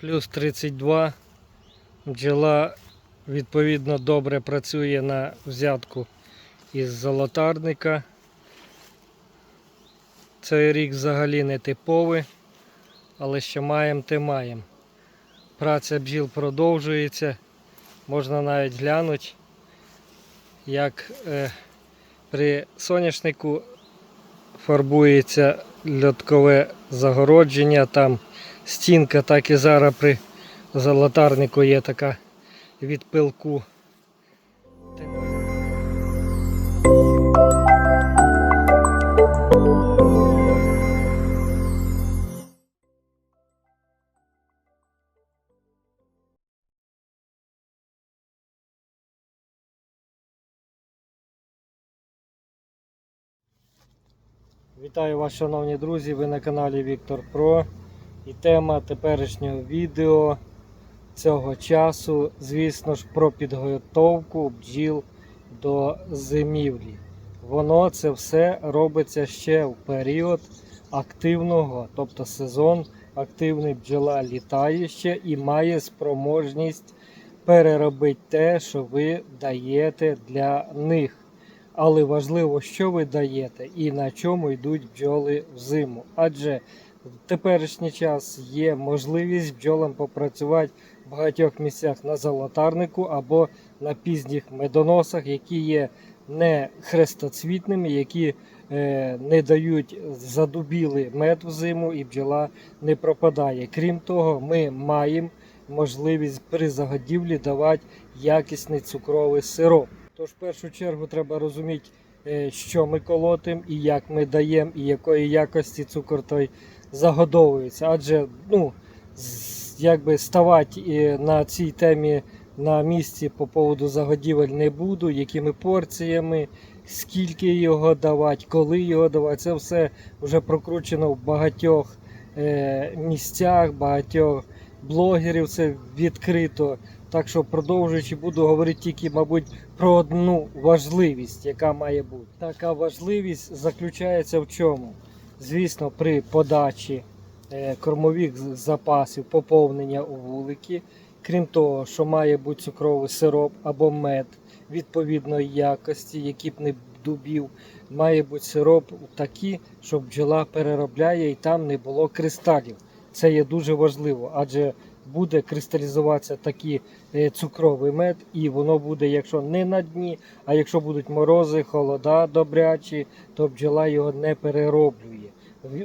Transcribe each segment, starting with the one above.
плюс 32. Бджола відповідно добре працює на взятку із золотарника. Цей рік взагалі не типовий, але що маємо, те маємо. Праця бджіл продовжується. Можна навіть глянути, як е, при соняшнику фарбується льоткове загородження. Там стінка, так і зараз при золотарнику є така від пилку. Вітаю вас, шановні друзі! Ви на каналі Віктор Про. І тема теперішнього відео цього часу, звісно ж, про підготовку бджіл до зимівлі. Воно це все робиться ще в період активного, тобто сезон активний бджола літає ще і має спроможність переробити те, що ви даєте для них. Але важливо, що ви даєте і на чому йдуть бджоли в зиму. Адже в теперішній час є можливість бджолам попрацювати в багатьох місцях на золотарнику або на пізніх медоносах, які є не хрестоцвітними, які е, не дають задубілий мед в зиму і бджола не пропадає. Крім того, ми маємо можливість при загодівлі давати якісний цукровий сироп. Тож в першу чергу треба розуміти, е, що ми колотимо і як ми даємо, і якої якості цукор той загодовується. Адже ну, якби ставати е, на цій темі на місці по поводу загодівель не буду, якими порціями, скільки його давати, коли його давати. Це все вже прокручено в багатьох е, місцях, багатьох блогерів це відкрито. Так що продовжуючи, буду говорити тільки, мабуть, про одну важливість, яка має бути. Така важливість заключається в чому? Звісно, при подачі е, кормових запасів, поповнення у вулики. Крім того, що має бути цукровий сироп або мед відповідної якості, які б не дубів, має бути сироп такий, щоб бджола переробляє і там не було кристалів. Це є дуже важливо, адже буде кристалізуватися такий е, цукровий мед, і воно буде, якщо не на дні, а якщо будуть морози, холода добрячі, то бджола його не перероблює.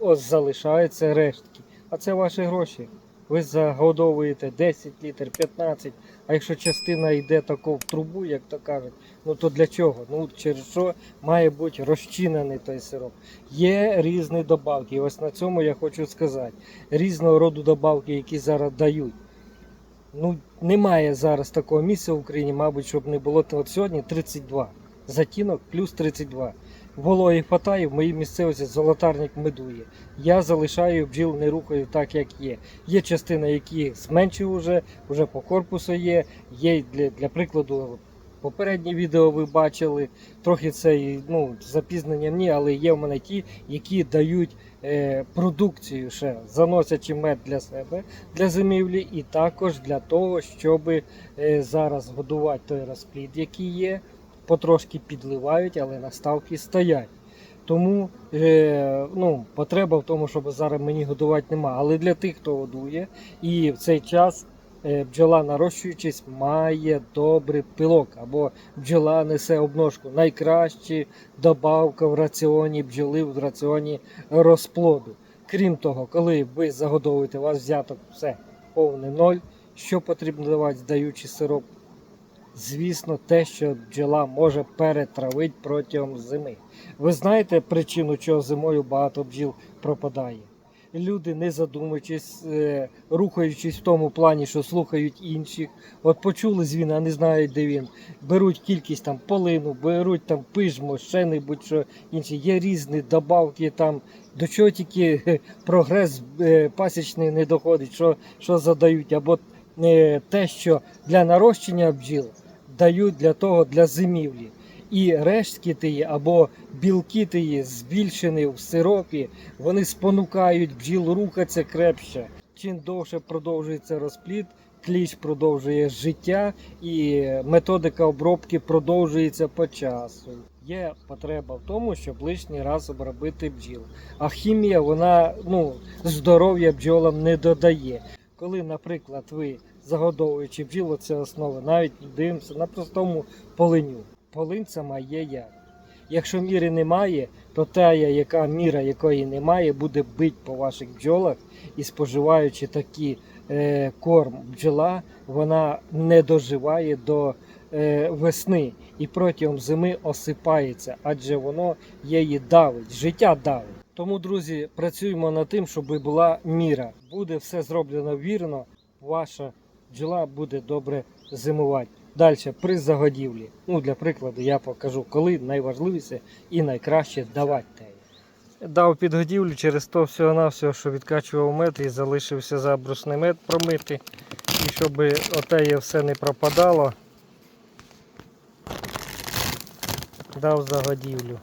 Ось залишаються рештки. А це ваші гроші. Ви загодовуєте 10 літр, 15, а якщо частина йде тако в трубу, як то кажуть, ну то для чого? Ну через що має бути розчинений той сироп. Є різні добавки. І ось на цьому я хочу сказати. Різного роду добавки, які зараз дають. Ну, немає зараз такого місця в Україні, мабуть, щоб не було. От сьогодні 32. Затінок плюс 32. Вологі хватає, в моїй місцевості золотарник медує. Я залишаю бджіл, не рухаю так, як є. Є частина, які зменшив вже, вже по корпусу є. Є для, для прикладу. Попереднє відео ви бачили, трохи це ну, запізненням ні, але є в мене ті, які дають е, продукцію ще, заносячи мед для себе, для зимівлі, і також для того, щоб е, зараз годувати той розплід, який є, потрошки підливають, але наставки стоять. Тому е, ну, потреба в тому, щоб зараз мені годувати нема. Але для тих, хто годує, і в цей час е, бджола нарощуючись, має добрий пилок, або бджола несе обножку. Найкраща добавка в раціоні бджоли в раціоні розплоду. Крім того, коли ви загодовуєте, у вас взяток все повне ноль. Що потрібно давати, здаючи сироп? Звісно, те, що бджола може перетравити протягом зими. Ви знаєте причину, чого зимою багато бджіл пропадає? Люди, не задумуючись, е, рухаючись в тому плані, що слухають інших, от почули звін, а не знають, де він. Беруть кількість там полину, беруть там пижмо, ще небудь що інше. Є різні добавки там. До чого тільки е, прогрес е, пасічний не доходить, що, що задають, або те, що для нарощення бджіл дають для того для зимівлі. І рештки тії або білки тії збільшені в сиропі, вони спонукають бджіл рухатися крепше. чим довше продовжується розплід, кліщ продовжує життя і методика обробки продовжується по часу. Є потреба в тому, щоб лишній раз обробити бджіл. А хімія вона ну, здоров'я бджолам не додає. Коли, наприклад, ви загодовуючи бджіл, це основа, навіть дивимося на простому полиню. Полинь це має яд. Якщо міри немає, то та, яка міра якої немає, буде бити по ваших бджолах і споживаючи такий е, корм бджола, вона не доживає до е, весни і протягом зими осипається, адже воно її давить, життя давить. Тому, друзі, працюємо над тим, щоб була міра. Буде все зроблено вірно, ваша бджола буде добре зимувати. Далі при загодівлі. Ну, для прикладу, я покажу, коли найважливіше і найкраще давати теї. Дав підгодівлю через то всього навсього що відкачував мед і залишився забрусний мед промити. І щоб отеє все не пропадало, дав загодівлю.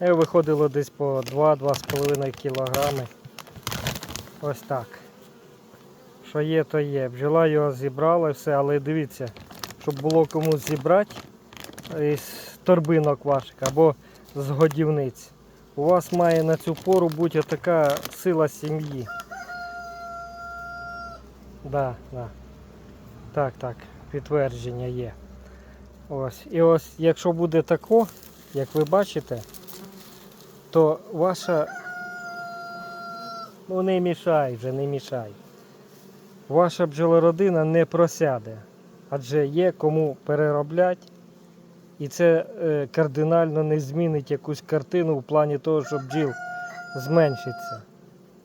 І виходило десь по 2-2,5 кілограми. Ось так. Що є, то є. Бджола його зібрала і все, але дивіться, щоб було комусь зібрати із торбинок ваших або з годівниць. У вас має на цю пору бути така сила сім'ї. Да, да. Так, так, підтвердження є. Ось. І ось, якщо буде тако, як ви бачите, то ваша. Ну не мішай вже, не мішай. Ваша бджолородина не просяде, адже є кому переробляти. І це е, кардинально не змінить якусь картину в плані того, що бджіл зменшиться.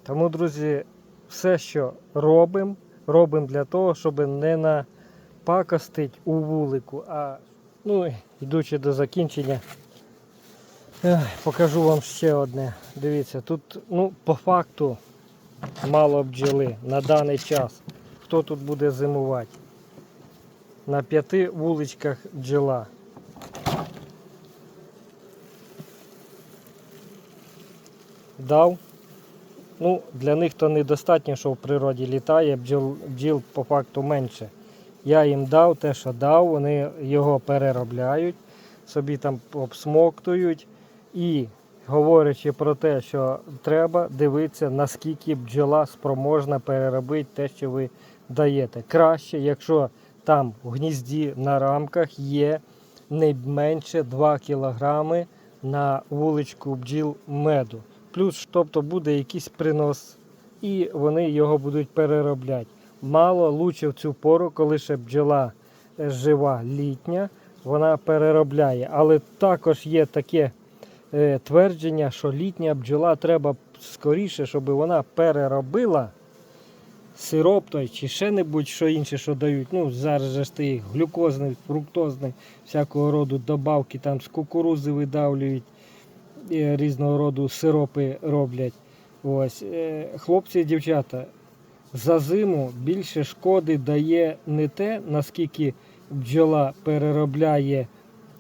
Тому, друзі, все, що робимо, робимо для того, щоб не напакостить у вулику. А ну, йдучи до закінчення, покажу вам ще одне. Дивіться, тут ну, по факту мало бджоли на даний час. Хто тут буде зимувати? На п'яти вуличках бджола. Дав. Ну, для них то недостатньо, що в природі літає, бджіл, бджіл по факту менше. Я їм дав те, що дав, вони його переробляють, собі там обсмоктують і говорячи про те, що треба дивитися, наскільки бджола спроможна переробити те, що ви даєте. Краще, якщо там в гнізді на рамках є не менше 2 кг на вуличку бджіл меду. Плюс, тобто буде якийсь принос, і вони його будуть переробляти. Мало лучше в цю пору, коли ще бджола е, жива літня, вона переробляє. Але також є таке е, твердження, що літня бджола треба скоріше, щоб вона переробила сироп той чи ще небудь що інше, що дають. Ну, зараз же ж ти глюкозний, фруктозний, всякого роду добавки там з кукурузи видавлюють, е, різного роду сиропи роблять. Ось. е, Хлопці і дівчата, за зиму більше шкоди дає не те, наскільки бджола переробляє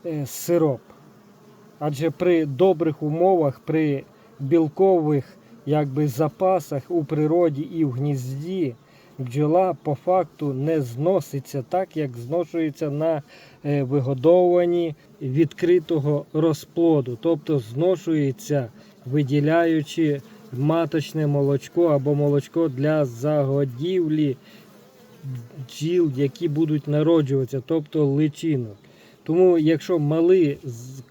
е, сироп. Адже при добрих умовах, при білкових якби, запасах у природі і в гнізді бджола по факту не зноситься так, як зношується на е, вигодовуванні відкритого розплоду. Тобто зношується, виділяючи маточне молочко або молочко для загодівлі бджіл, які будуть народжуватися, тобто личинок. Тому, якщо мали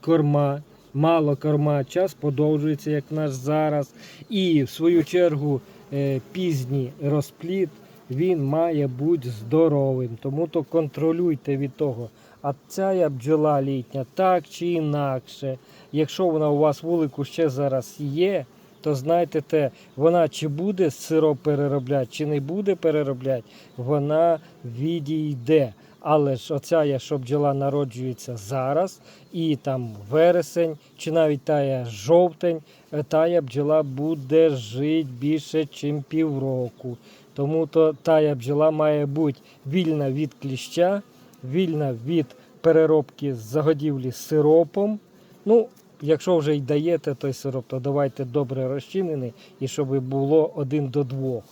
корма, мало корма, час подовжується, як в нас зараз, і в свою чергу е, пізній розплід, він має бути здоровим. Тому то контролюйте від того. А ця бджола літня так чи інакше. Якщо вона у вас вулику ще зараз є, то знайте те, вона чи буде сироп переробляти, чи не буде переробляти, вона відійде. Але ж оця, що бджола народжується зараз, і там вересень, чи навіть тая жовтень, е, тая бджола буде жити більше, ніж півроку. Тому то тая бджола має бути вільна від кліща, вільна від переробки з загодівлі сиропом. Ну, якщо вже й даєте той сироп, то давайте добре розчинений і щоб було один до двох.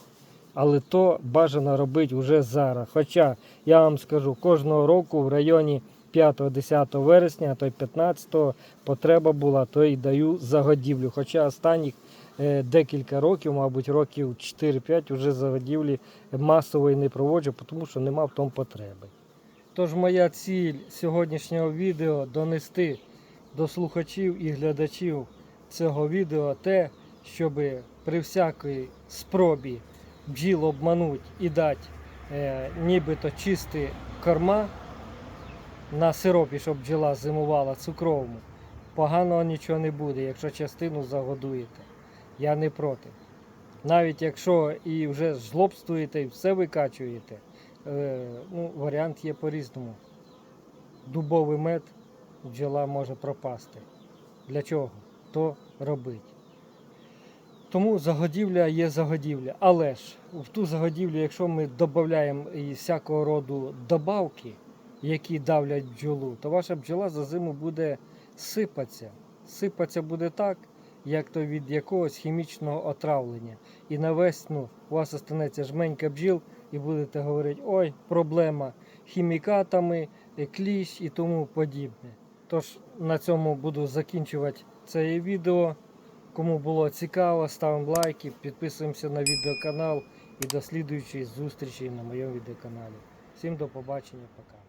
Але то бажано робити вже зараз. Хоча я вам скажу, кожного року в районі 5-10 вересня, а то й 15 потреба була, то й даю загодівлю. Хоча останніх е, декілька років, мабуть, років 4-5 вже загодівлі масової не проводжу, тому що нема в тому потреби. Тож моя ціль сьогоднішнього відео донести до слухачів і глядачів цього відео те, щоб при всякій спробі бджіл обмануть і дати е, нібито чисті корма на сиропі, щоб бджола зимувала цукровому, поганого нічого не буде, якщо частину загодуєте. Я не проти. Навіть якщо і вже жлобствуєте і все викачуєте, е, ну, варіант є по-різному. Дубовий мед бджола може пропасти. Для чого? То робить. Тому загодівля є загодівля. Але ж в ту загодівлю, якщо ми додаємо і всякого роду добавки, які давлять бджолу, то ваша бджола за зиму буде сипатися. Сипатися буде так, як то від якогось хімічного отравлення. І на весну у вас останеться жменька бджіл, і будете говорити, ой, проблема хімікатами, кліщ і тому подібне. Тож на цьому буду закінчувати це відео. Кому було цікаво, ставимо лайки, підписуємося на відеоканал і до слідуючої зустрічі на моєму відеоканалі. Всім до побачення, пока.